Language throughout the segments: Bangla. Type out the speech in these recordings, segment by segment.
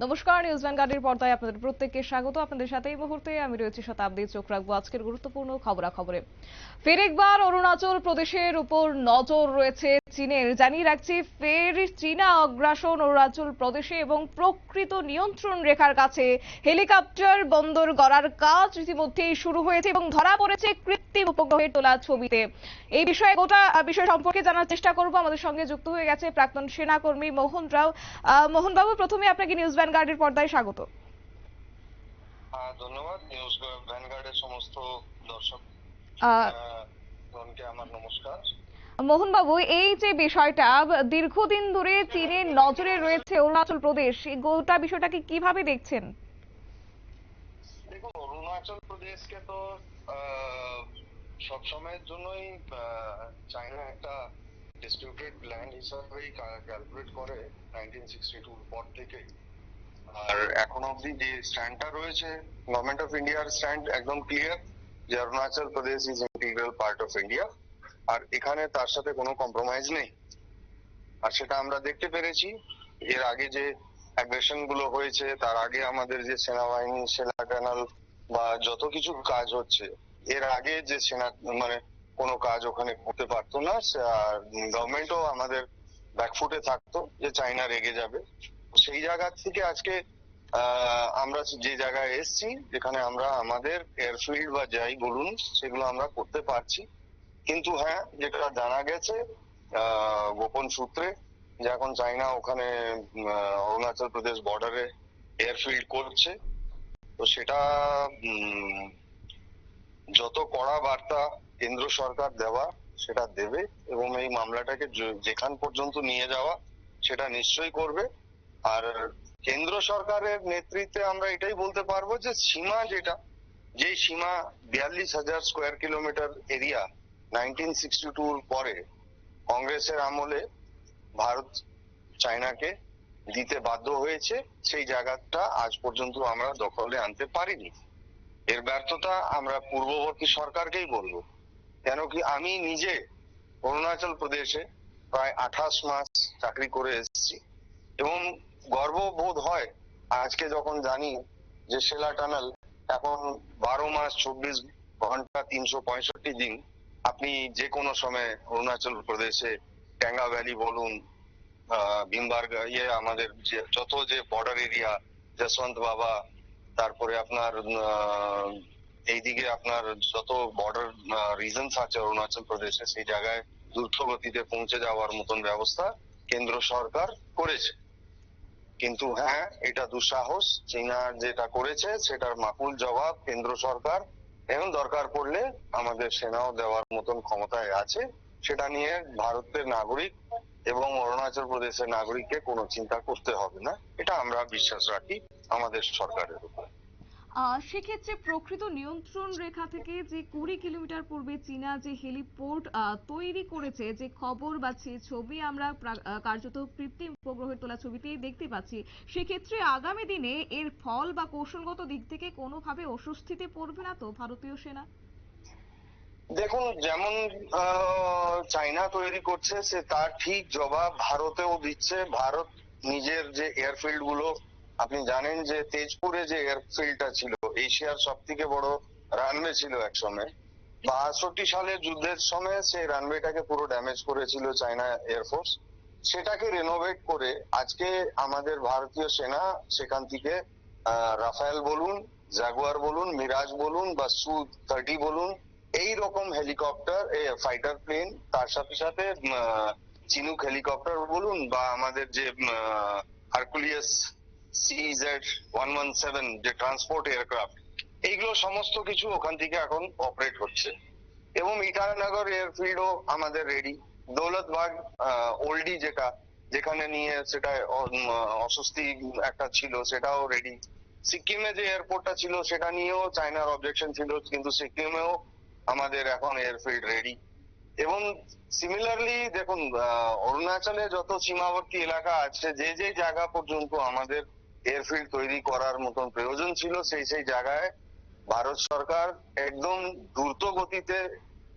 নমস্কার, নিউজ ভ্যানগার্ডের পর্দায় আপনাদের প্রত্যেককে স্বাগত। আপনাদের সাথে এই মুহূর্তে আমি রয়েছি শতাব্দী চোখ রাখব আজকের গুরুত্বপূর্ণ খবরাখবরে। ফের একবার অরুণাচল প্রদেশের উপর নজর রয়েছে চীনের। জানিয়ে রাখছি, ফের চীনা অগ্রাসন অরুণাচল প্রদেশে এবং প্রকৃত নিয়ন্ত্রণ রেখার কাছে হেলিকপ্টার বন্দর গড়ার কাজ ইতিমধ্যেই শুরু হয়েছে এবং ধরা পড়েছে কৃত্রিম উপগ্রহের তোলা ছবিতে। এই বিষয়ে গোটা বিষয় সম্পর্কে জানার চেষ্টা করব। আমাদের সঙ্গে যুক্ত হয়ে গেছে প্রাক্তন সেনাকর্মী মোহন রাও। মোহনবাবু, প্রথমে আপনাকে নিউজ ভ্যানগার্ডের পর্দায় স্বাগত। ধন্যবাদ। নিউজ ভ্যানগার্ডের সমস্ত দর্শক আমার নমস্কার। মোহনবাবু এই যে বিষয়টা দীর্ঘদিন ধরে চীনের নজরে রয়েছে অরুণাচল প্রদেশ এই গোটা বিষয়টাকে কীভাবে দেখছেন? দেখুন অরুণাচল প্রদেশকে তো সবসময়ের জন্যই চায়না একটা ডিস্ট্রিবিউটেড ল্যান্ড হিসাবেই ক্যালকুলেট করে নাইনটিন সিক্সটি টুর পর থেকেই। আর এখন অব্দি যে স্ট্যান্ডটা রয়েছে গভর্নমেন্ট অফ ইন্ডিয়ার স্ট্যান্ড একদম ক্লিয়ার যে Arunachal Pradesh is integral part of India আর এখানে তার সাথে কোনো কম্প্রোমাইজ নেই। আর সেটা আমরা দেখতে পেরেছি, এর আগে যে অ্যাগ্রেশনগুলো হয়েছে, তার আগে আমাদের যে সেনাবাহিনী, সেনা ক্যানাল বা যত কিছু কাজ হচ্ছে, এর আগে যে সেনা মানে কোনো কাজ ওখানে করতে পারতো না আর গভর্নমেন্টও আমাদের ব্যাকফুটে থাকতো যে চাইনা রেগে যাবে। সেই জায়গা থেকে আজকে আমরা যে জায়গায় এসেছি, যেখানে আমরা আমাদের এয়ারফিল্ড বা যাই বলুন, সেগুলো আমরা করতে পারছি। কিন্তু হ্যাঁ যেটা জানা গেছে গোপন সূত্রে, যে এখন চাইনা ওখানে অরুণাচল প্রদেশ বর্ডারে এয়ারফিল্ড করছে। তো সেটা যত কড়া বার্তা কেন্দ্র সরকার দেওয়া, সেটা দেবে এবং এই মামলাটাকে যেখান পর্যন্ত নিয়ে যাওয়া, সেটা নিশ্চয়ই করবে। আর কেন্দ্র সরকারের নেতৃত্বে আমরা এটাই বলতে পারব যে সীমা যেটা যে সীমা বিয়াল্লিশ হাজার square kilometre area nineteen sixty টুর পরে কংগ্রেসের আমলে ভারত চায়নাকে দিতে বাধ্য হয়েছে, সেই জায়গাটা আজ পর্যন্ত আমরা দখলে আনতে পারিনি। এর ব্যর্থতা আমরা পূর্ববর্তী সরকারকেই বলব। কেন কি আমি নিজে অরুণাচল প্রদেশে প্রায় আঠাশ মাস চাকরি করে এসেছি এবং গর্ববোধ হয় আজকে যখন জানি যে সেলা টানেল এখন বারো মাস চব্বিশ ঘণ্টা তিনশো পঁয়ষট্টি দিন আপনি যে কোনো সময় অরুণাচল প্রদেশে ট্যাঙ্গা ভ্যালি বলুন আহ, ভীমবার্গ ইয়ে আমাদের যে যত যে বর্ডার এরিয়া যশবন্ত বাবা তারপরে আপনার এইদিকে আপনার যত বর্ডার রিজনস আছে অরুণাচল প্রদেশে সেই জায়গায় দ্রুত গতিতে পৌঁছে যাওয়ার মতন ব্যবস্থা কেন্দ্র সরকার করেছে। কিন্তু হ্যাঁ এটা দুঃসাহস। চীনা যেটা করেছে, সেটার মাকুল জবাব কেন্দ্র সরকার। এবং দরকার পড়লে আমাদের সেনাও দেওয়ার মতন ক্ষমতায় আছে। সেটা নিয়ে ভারতের নাগরিক এবং অরুণাচল প্রদেশের নাগরিককে কোনো চিন্তা করতে হবে না। এটা আমরা বিশ্বাস রাখি আমাদের সরকারের উপর। সেক্ষেত্রে প্রকৃত নিয়ন্ত্রণ রেখা থেকে যে কুড়ি কিলোমিটার পূর্বে চীনা যে হেলিপোর্ট তৈরি করেছে, যে খবর বা ছবি আমরা কার্যত কৃত্রিম উপগ্রহের তোলা ছবিতেই দেখতে পাচ্ছি, সেক্ষেত্রে আগামী দিনে এর ফল বা কৌশলগত দিক থেকে কোনোভাবে অস্বস্তিতে পড়বে না তো ভারতীয় সেনা? দেখুন, যেমন চায়না তৈরি করছে, সে তার ঠিক জবাব ভারতেও দিচ্ছে। ভারত নিজের যে এয়ারফিল্ডগুলো আপনি জানেন যে তেজপুরে যে এয়ারফিল্ডটা ছিল, এশিয়ার সব থেকে বড় রানওয়ে ছিল একসময় বাষট্টি সালের যুদ্ধের সময় সেই রানওয়েটাকে পুরো ড্যামেজ করেছিল চায়না এয়ারফোর্স সেটাকে রেনোভেট করে আজকে আমাদের ভারতীয় সেনা সেখান থেকে রাফায়েল বলুন জাগুয়ার বলুন মিরাজ বলুন বা সু থার্টি বলুন এই রকম হেলিকপ্টার ফাইটার প্লেন তার সাথে সাথে চিনুক হেলিকপ্টার বলুন বা আমাদের যে হারকুলিয়াস যে ট্রান্সপোর্ট এয়ারক্রাফট এইগুলো সমস্ত কিছু ওখান থেকে এখন অপারেট হচ্ছে। এবং ইটানগর এয়ারফিল্ডও আমাদের রেডি দৌলতবাগ ওল্ডি যেটা, যেখানে নিয়ে সেটা অস্বস্তি একটা ছিল, সেটাও রেডি সিকিমে যে এয়ারপোর্টটা ছিল, সেটা নিয়েও চায়নার অবজেকশন ছিল, কিন্তু সিকিমেও আমাদের এখন এয়ারফিল্ড রেডি এবং সিমিলারলি দেখুন অরুণাচলে যত সীমাবর্তী এলাকা আছে, যে যে জায়গা পর্যন্ত আমাদের এয়ারফিল্ড তৈরি করার মতন প্রয়োজন ছিল। সেই সেই জায়গায় ভারত সরকার একদম দ্রুত গতিতে,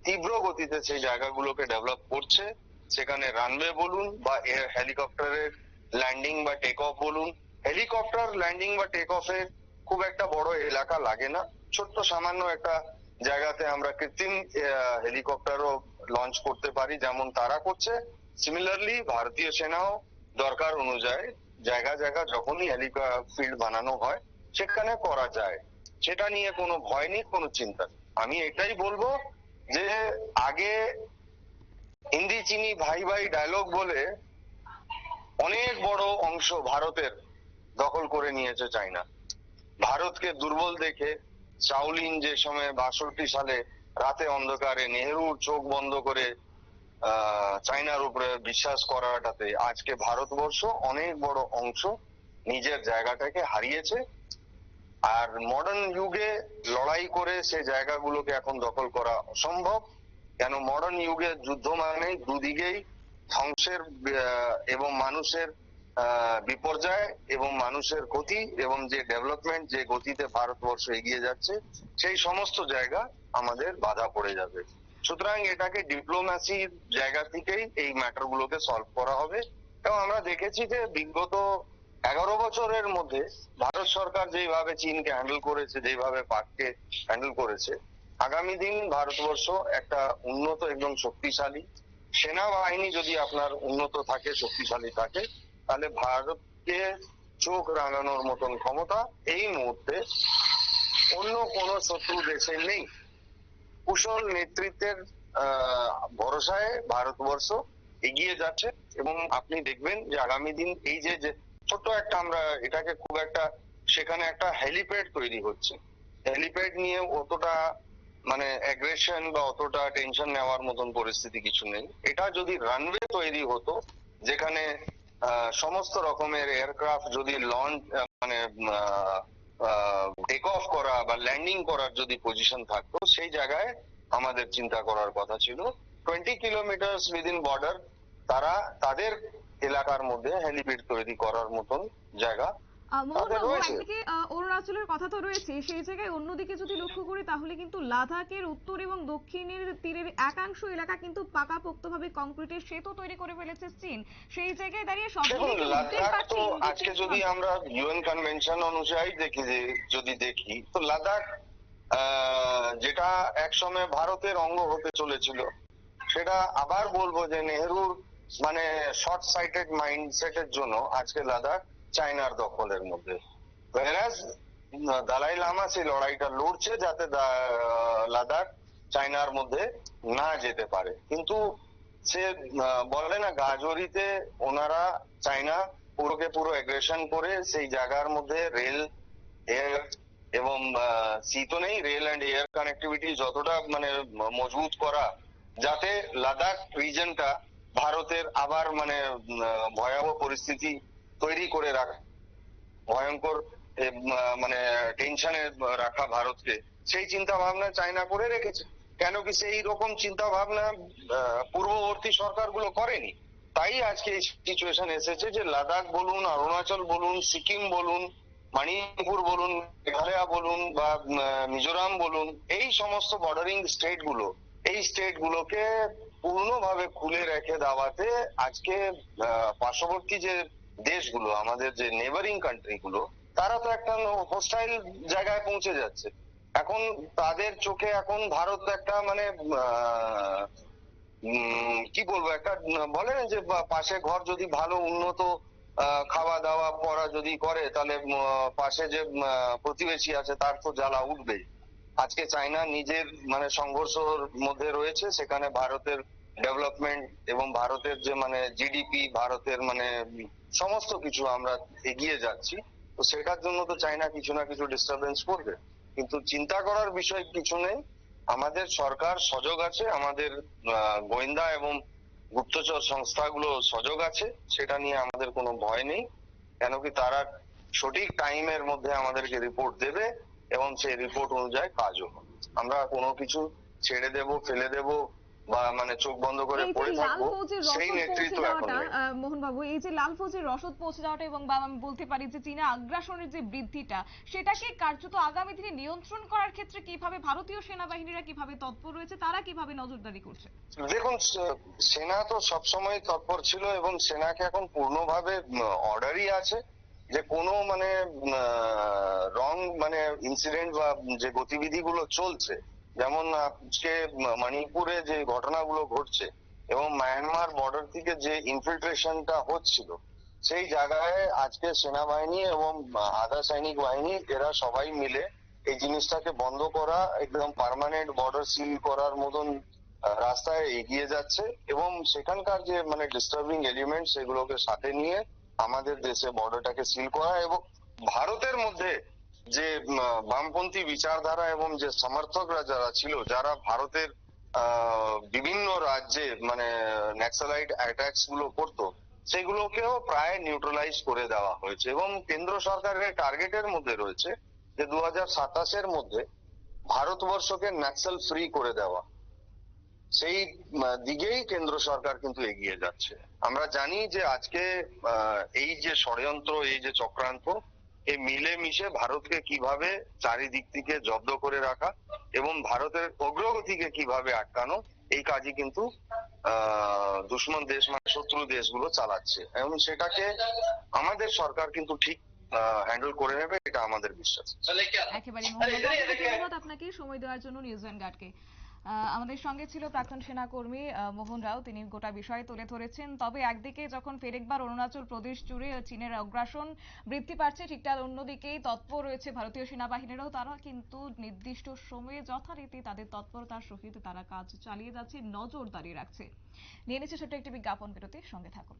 তীব্র গতিতে সেই জায়গাগুলোকে ডেভেলপ করছে। সেখানে রানওয়ে বলুন বা হেলিকপ্টারের ল্যান্ডিং বা টেক অফ বলুন। হেলিকপ্টার ল্যান্ডিং বা টেক অফে খুব একটা বড় এলাকা লাগে না। ছোট্ট সামান্য একটা জায়গাতে আমরা কৃত্রিম হেলিকপ্টারও লঞ্চ করতে পারি, যেমন তারা করছে। সিমিলারলি ভারতীয় সেনাও দরকার অনুযায়ী জায়গা জায়গা যখনই ফিল্ড বানানো হয়, সেখানে করা যায় সেটা নিয়ে কোনো ভয় নেই, কোনো চিন্তা। আমি এটাই বলব যে, আগে হিন্দি চিনি ভাই ভাই ডায়লগ বলে অনেক বড় অংশ ভারতের দখল করে নিয়েছে চাইনা ভারতকে দুর্বল দেখে চাউলিন যে সময় বাষট্টি সালে রাতে অন্ধকারে নেহরুর চোখ বন্ধ করে আহ, চাইনার উপরে বিশ্বাস করাটাতে আজকে ভারতবর্ষ অনেক বড় অংশ নিজের জায়গাটাকে হারিয়েছে। আর মডার্ন যুগে লড়াই করে সে জায়গাগুলোকে এখন দখল করা অসম্ভব। কেন মডার্ন যুগে যুদ্ধ মানে দুদিকেই ধ্বংসের এবং মানুষের বিপর্যয় এবং মানুষের ক্ষতি এবং যে ডেভেলপমেন্ট যে গতিতে ভারতবর্ষ এগিয়ে যাচ্ছে সেই সমস্ত জায়গা আমাদের বাধা পড়ে যাবে। সুতরাং এটাকে ডিপ্লোম্যাসির জায়গা থেকেই এই ম্যাটার গুলোকে সলভ করা হবে। এবং আমরা দেখেছি যে বিগত এগারো বছরের মধ্যে ভারত সরকার যেভাবে চীনকে হ্যান্ডেল করেছে যেভাবে পাককে হ্যান্ডেল করেছে, আগামী দিন ভারতবর্ষ একটা উন্নত এবং শক্তিশালী সেনাবাহিনী যদি আপনার উন্নত থাকে, শক্তিশালী থাকে, তাহলে ভারতকে চোখ রাঙানোর মতন ক্ষমতা এই মুহূর্তে অন্য কোন শত্রু দেশে নেই। কুশল নেতৃত্বের ভরসায় ভারতবর্ষ এগিয়ে যাচ্ছে এবং আপনি দেখবেন যে আগামী দিন এই যে ছোট্ট একটা আমরা এটাকে খুব একটা সেখানে একটা হেলিপ্যাড তৈরি হচ্ছে। হেলিপ্যাড নিয়ে অতটা মানে অ্যাগ্রেশন বা অতটা টেনশন নেওয়ার মতন পরিস্থিতি কিছু নেই। এটা যদি রানওয়ে তৈরি হতো, যেখানে সমস্ত রকমের এয়ারক্রাফট যদি লঞ্চ মানে টেক অফ করা বা ল্যান্ডিং করার যদি পজিশন থাকতো, সেই জায়গায় আমাদের চিন্তা করার কথা ছিল। টোয়েন্টি কিলোমিটার উইদিন বর্ডার তারা তাদের এলাকার মধ্যে হেলিপ্যাড তৈরি করার মতন জায়গা একদিকে অরুণাচলের কথা তো রয়েছে সেই জায়গায় অন্যদিকে যদি লক্ষ্য করি তাহলে কিন্তু লাদাখের উত্তর এবং দক্ষিণের তীরের একাংশ এলাকা কিন্তু পাকাপোক্তভাবে কংক্রিটের সেতু তৈরি করে ফেলেছে চীন। সেই জায়গায় দাঁড়িয়ে সব তো আজকে যদি আমরা ইউএন কনভেনশন অনুযায়ী দেখি যে যদি দেখি তো লাদাখ আহ, যেটা একসময় ভারতের অঙ্গ হতে চলেছিল সেটা আবার বলব যে নেহরুর মানে শর্ট সাইটেড মাইন্ডসেটের জন্য আজকে লাদাখ চায়নার দখলের মধ্যে। দালাই লামা সেই লড়াইটা লড়ছে যাতে লাদাখ চায়নার মধ্যে না যেতে পারে। কিন্তু সে বলে না, গাজরিতে ওনারা চায়না পুরোকে পুরো এগ্রেশন করে সেই জায়গার মধ্যে রেল এয়ার এবং সি তো নেই রেল অ্যান্ড এয়ার কানেক্টিভিটি যতটা মানে মজবুত করা যাতে লাদাখ রিজনটা ভারতের আবার মানে ভয়াবহ পরিস্থিতি তৈরি করে রাখা। ভয়ঙ্কর মানে টেনশনে রাখা ভারতকে। সেই চিন্তা ভাবনা চায়না করে রেখেছে। কেন কি সেই রকম চিন্তা ভাবনা পূর্ববর্তী সরকারগুলো করেনি? তাই আজকে এই সিচুয়েশন এসেছে যে লাদাখ বলুন, অরুণাচল বলুন, সিকিম বলুন, মণিপুর বলুন, মেঘালয়া বলুন বা মিজোরাম বলুন, এই সমস্ত বর্ডারিং স্টেটগুলো এই স্টেট গুলোকে পূর্ণভাবে খুলে রেখে দেওয়াতে আজকে পার্শ্ববর্তী যে দেশগুলো, আমাদের যে নেবারিং কান্ট্রি গুলো, তারা তো একটা হোস্টাইল জায়গায় পৌঁছে যাচ্ছে। এখন তাদের চোখে এখন ভারত একটা মানে কি বলব, একটা, বলে না যে পাশে ঘর যদি ভালো উন্নত খাওয়া দাওয়া পড়া যদি করে, তাহলে পাশে যে প্রতিবেশী আছে, তার তো জ্বালা উঠবেই। আজকে চায়না নিজের মানে সংঘর্ষের মধ্যে রয়েছে, সেখানে ভারতের ডেভেলপমেন্ট এবং ভারতের যে মানে জিডিপি ভারতের মানে সমস্ত কিছু আমরা এগিয়ে যাচ্ছি। তো সেটার জন্য তো চায়না কিছু না কিছু ডিস্টারবেন্স করবে। কিন্তু চিন্তা করার বিষয় কিছু নেই। আমাদের সরকার সজগ আছে, আমাদের গোয়েন্দা এবং গুপ্তচর সংস্থাগুলো সজগ আছে, সেটা নিয়ে আমাদের কোনো ভয় নেই। কেন কি তারা সঠিক টাইমের মধ্যে আমাদেরকে রিপোর্ট দেবে এবং সেই রিপোর্ট অনুযায়ী কাজও আমরা কোনো কিছু ছেড়ে দেব, ফেলে দেব বা মানে চোখ বন্ধ করে পড়ে থাকব সেই নেতৃত্ব এখন নেই। আহ, এই যে লাল ফৌজের রসদ পৌঁছে যাওয়াটা এবং বা আমি বলতে পারি যে চীনা আগ্রাসনের যে বৃদ্ধিটা সেটাকে কার্যত আগামী দিনে নিয়ন্ত্রণ করার ক্ষেত্রে কীভাবে ভারতীয় সেনাবাহিনীরা কীভাবে তৎপর রয়েছে তারা কীভাবে নজরদারি করছে? দেখুন সেনা তো সবসময় তৎপর ছিল এবং সেনাকে এখন পূর্ণভাবে অর্ডারই আছে যে কোনো মানে রং মানে ইনসিডেন্ট বা যে গতিবিধিগুলো চলছে যেমন আজকে মণিপুরে যে ঘটনাগুলো ঘটছে এবং মায়ানমার বর্ডার থেকে যে ইনফিল্ট্রেশনটা হচ্ছিল, সেই জায়গায় আজকে সেনাবাহিনী এবং আধা সৈনিক বাহিনী, এরা সবাই মিলে এই জিনিসটাকে বন্ধ করা, একদম পার্মানেন্ট বর্ডার সিল করার মতন রাস্তায় এগিয়ে যাচ্ছে এবং সেখানকার যে মানে ডিস্টার্বিং এলিমেন্ট সেগুলোকে সাথে নিয়ে আমাদের দেশে বর্ডারটাকে সিল করা এবং ভারতের মধ্যে যে বামপন্থী বিচারধারা এবং যে সমর্থকরা যারা ছিল, যারা ভারতের বিভিন্ন রাজ্যে মানে ন্যাক্সালাইট অ্যাটাকসগুলো করতো, সেগুলোকেও প্রায় নিউট্রালাইজ করে দেওয়া হয়েছে এবং কেন্দ্র সরকারের টার্গেটের মধ্যে রয়েছে যে দু হাজার সাতাশের মধ্যে ভারতবর্ষকে ন্যাক্সাল ফ্রি করে দেওয়া। সেই দিকেই কেন্দ্র সরকার কিন্তু এগিয়ে যাচ্ছে। আমরা জানি যে আজকে এই যে ষড়যন্ত্র, এই যে চক্রান্ত এই মিলে মিশে ভারতকে কীভাবে চারিদিক থেকে জব্দ করে রাখা এবং ভারতের অগ্রগতিকে কীভাবে আটকানো এই কাজই কিন্তু আহ, দুশ্মন দেশ মানে শত্রু দেশগুলো চালাচ্ছে। এবং সেটাকে আমাদের সরকার কিন্তু ঠিক হ্যান্ডেল করে নেবে এটা আমাদের বিশ্বাস। একেবারে আপনাকে সময় দেওয়ার জন্য নিউজ ভ্যানগার্ডকে। আহ, আমাদের সঙ্গে ছিল প্রাক্তন সেনাকর্মী মোহন রাও। তিনি গোটা বিষয় তুলে ধরেছেন। তবে একদিকে যখন ফেরেকবার অরুণাচল প্রদেশ জুড়ে চীনের অগ্রাসন বৃদ্ধি পাচ্ছে, ঠিক তার অন্যদিকেই তৎপর রয়েছে ভারতীয় সেনাবাহিনীরাও। তারা কিন্তু নির্দিষ্ট সময়ে যথারীতি তাদের তৎপরতার সহিত তারা কাজ চালিয়ে যাচ্ছে, নজরদারি রাখছে। নিয়ে নিচ্ছে ছোট্ট একটি বিজ্ঞাপন বিরতি সঙ্গে থাকুন।